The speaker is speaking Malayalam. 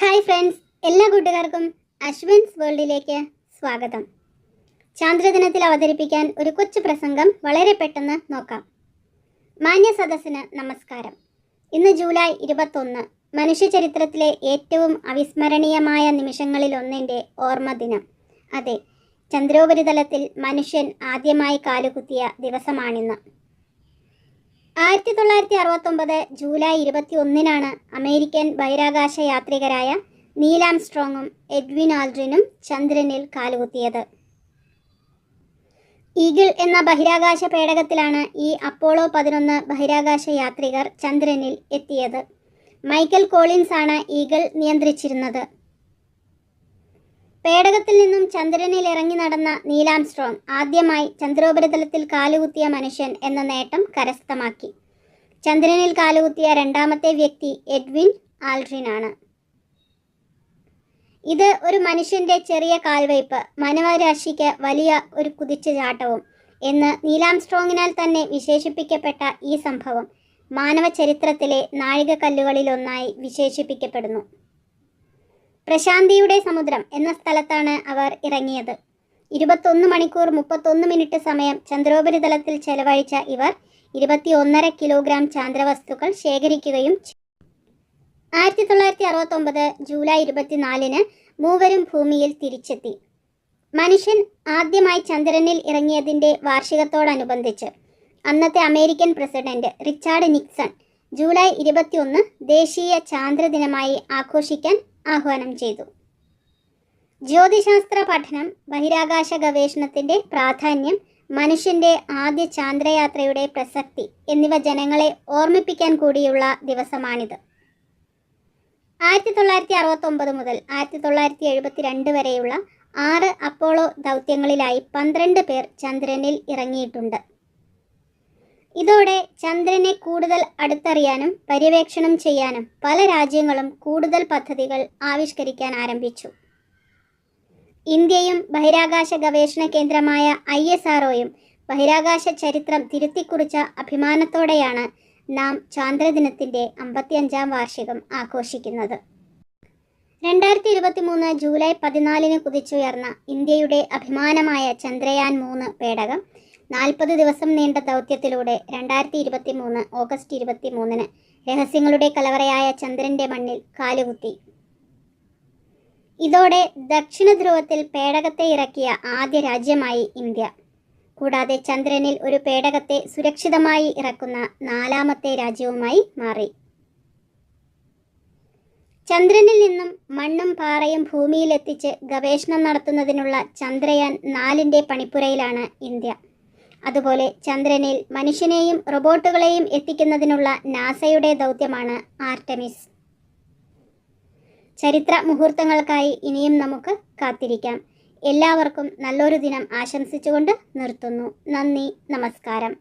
ഹായ് ഫ്രണ്ട്സ് എല്ലാ കൂട്ടുകാർക്കും അശ്വിൻസ് വേൾഡിലേക്ക് സ്വാഗതം. ചാന്ദ്രദിനത്തിൽ അവതരിപ്പിക്കാൻ ഒരു കൊച്ചു പ്രസംഗം വളരെ പെട്ടെന്ന് നോക്കാം. മാന്യ സദസ്സിന് നമസ്കാരം. ഇന്ന് ജൂലൈ ഇരുപത്തൊന്ന് മനുഷ്യചരിത്രത്തിലെ ഏറ്റവും അവിസ്മരണീയമായ നിമിഷങ്ങളിലൊന്നിന്റെ ഓർമ്മ ദിനം. അതെ ചന്ദ്രോപരിതലത്തിൽ മനുഷ്യൻ ആദ്യമായി കാലുകുത്തിയ ദിവസമാണിന്ന്. ആയിരത്തി തൊള്ളായിരത്തി അറുപത്തൊമ്പത് ജൂലൈ ഇരുപത്തി ഒന്നിനാണ് അമേരിക്കൻ ബഹിരാകാശ യാത്രികരായ നീലാം സ്ട്രോങ്ങും എഡ്വിൻ ആൽഡ്രിനും ചന്ദ്രനിൽ കാലുകുത്തിയത്. ഈഗിൾ എന്ന ബഹിരാകാശ പേടകത്തിലാണ് ഈ അപ്പോളോ പതിനൊന്ന് ബഹിരാകാശ യാത്രികർ ചന്ദ്രനിൽ എത്തിയത്. മൈക്കൽ കോളിൻസ് ആണ് ഈഗിൾ നിയന്ത്രിച്ചിരുന്നത്. പേടകത്തിൽ നിന്നും ചന്ദ്രനിൽ ഇറങ്ങി നടന്ന നീലാംസ്ട്രോങ് ആദ്യമായി ചന്ദ്രോപരിതലത്തിൽ കാലുകുത്തിയ മനുഷ്യൻ എന്ന നേട്ടം കരസ്ഥമാക്കി. ചന്ദ്രനിൽ കാലുകുത്തിയ രണ്ടാമത്തെ വ്യക്തി എഡ്വിൻ ആൽഡ്രിനാണ്. ഇത് ഒരു മനുഷ്യന്റെ ചെറിയ കാൽവയ്പ് മാനവരാശിക്ക് വലിയ ഒരു കുതിച്ചുചാട്ടവും എന്ന് നീലാംസ്ട്രോങ്ങിനാൽ തന്നെ വിശേഷിപ്പിക്കപ്പെട്ട ഈ സംഭവം മാനവ ചരിത്രത്തിലെ നാഴികക്കല്ലുകളിലൊന്നായി വിശേഷിപ്പിക്കപ്പെടുന്നു. പ്രശാന്തിയുടെ സമുദ്രം എന്ന സ്ഥലത്താണ് അവർ ഇറങ്ങിയത് ഇരുപത്തൊന്ന് മണിക്കൂർ മുപ്പത്തൊന്ന് മിനിറ്റ് സമയം ചന്ദ്രോപരിതലത്തിൽ ചെലവഴിച്ച ഇവർ ഇരുപത്തി ഒന്നര കിലോഗ്രാം ചാന്ദ്രവസ്തുക്കൾ ശേഖരിക്കുകയും. ആയിരത്തി തൊള്ളായിരത്തി അറുപത്തൊമ്പത് ജൂലൈ ഇരുപത്തിനാലിന് മൂവരും ഭൂമിയിൽ തിരിച്ചെത്തി മനുഷ്യൻ ആദ്യമായി ചന്ദ്രനിൽ ഇറങ്ങിയതിന്റെ വാർഷികത്തോടനുബന്ധിച്ച് അന്നത്തെ American president Richard Nixon July ഇരുപത്തിയൊന്ന് ദേശീയ ചാന്ദ്രദിനമായി ആഘോഷിക്കാൻ ആഹ്വാനം ചെയ്തു. ജ്യോതിശാസ്ത്ര പഠനം ബഹിരാകാശ ഗവേഷണത്തിന്റെ പ്രാധാന്യം മനുഷ്യന്റെ ആദ്യ ചാന്ദ്രയാത്രയുടെ പ്രസക്തി എന്നിവ ജനങ്ങളെ ഓർമ്മിപ്പിക്കാൻ കൂടിയുള്ള ദിവസമാണിത്. ആയിരത്തി തൊള്ളായിരത്തി അറുപത്തൊമ്പത് മുതൽ ആയിരത്തി തൊള്ളായിരത്തി എഴുപത്തിരണ്ട് വരെയുള്ള ആറ് അപ്പോളോ ദൗത്യങ്ങളിലായി പന്ത്രണ്ട് പേർ ചന്ദ്രനിൽ ഇറങ്ങിയിട്ടുണ്ട്. ഇതോടെ ചന്ദ്രനെ കൂടുതൽ അടുത്തറിയാനും പര്യവേക്ഷണം ചെയ്യാനും പല രാജ്യങ്ങളും കൂടുതൽ പദ്ധതികൾ ആവിഷ്കരിക്കാൻ ആരംഭിച്ചു. ഇന്ത്യയും ബഹിരാകാശ ഗവേഷണ കേന്ദ്രമായ ഐ എസ് ആർഒയും ബഹിരാകാശ ചരിത്രം തിരുത്തിക്കുറിച്ച അഭിമാനത്തോടെയാണ് നാം ചാന്ദ്രദിനത്തിന്റെ അമ്പത്തിയഞ്ചാം വാർഷികം ആഘോഷിക്കുന്നത്. രണ്ടായിരത്തി ഇരുപത്തി മൂന്ന് ജൂലൈ പതിനാലിന് കുതിച്ചുയർന്ന ഇന്ത്യയുടെ അഭിമാനമായ ചന്ദ്രയാൻ മൂന്ന് പേടകം നാൽപ്പത് ദിവസം നീണ്ട ദൗത്യത്തിലൂടെ രണ്ടായിരത്തി ഇരുപത്തി മൂന്ന് ഓഗസ്റ്റ് ഇരുപത്തി മൂന്നിന് രഹസ്യങ്ങളുടെ കലവറയായ ചന്ദ്രന്റെ മണ്ണിൽ കാലുകുത്തി. ഇതോടെ ദക്ഷിണ ധ്രുവത്തിൽ പേടകത്തെ ഇറക്കിയ ആദ്യ രാജ്യമായി ഇന്ത്യ. കൂടാതെ ചന്ദ്രനിൽ ഒരു പേടകത്തെ സുരക്ഷിതമായി ഇറക്കുന്ന നാലാമത്തെ രാജ്യവുമായി മാറി. ചന്ദ്രനിൽ നിന്നും മണ്ണും പാറയും ഭൂമിയിലെത്തിച്ച് ഗവേഷണം നടത്തുന്നതിനുള്ള ചന്ദ്രയാൻ നാലിന്റെ പണിപ്പുരയിലാണ് ഇന്ത്യ. അതുപോലെ ചന്ദ്രനിൽ മനുഷ്യനെയും റോബോട്ടുകളെയും എത്തിക്കുന്നതിനുള്ള നാസയുടെ ദൗത്യമാണ് ആർട്ടമിസ്. ചരിത്ര മുഹൂർത്തങ്ങൾക്കായി ഇനിയും നമുക്ക് കാത്തിരിക്കാം. എല്ലാവർക്കും നല്ലൊരു ദിനം ആശംസിച്ചുകൊണ്ട് നിർത്തുന്നു. നന്ദി നമസ്കാരം.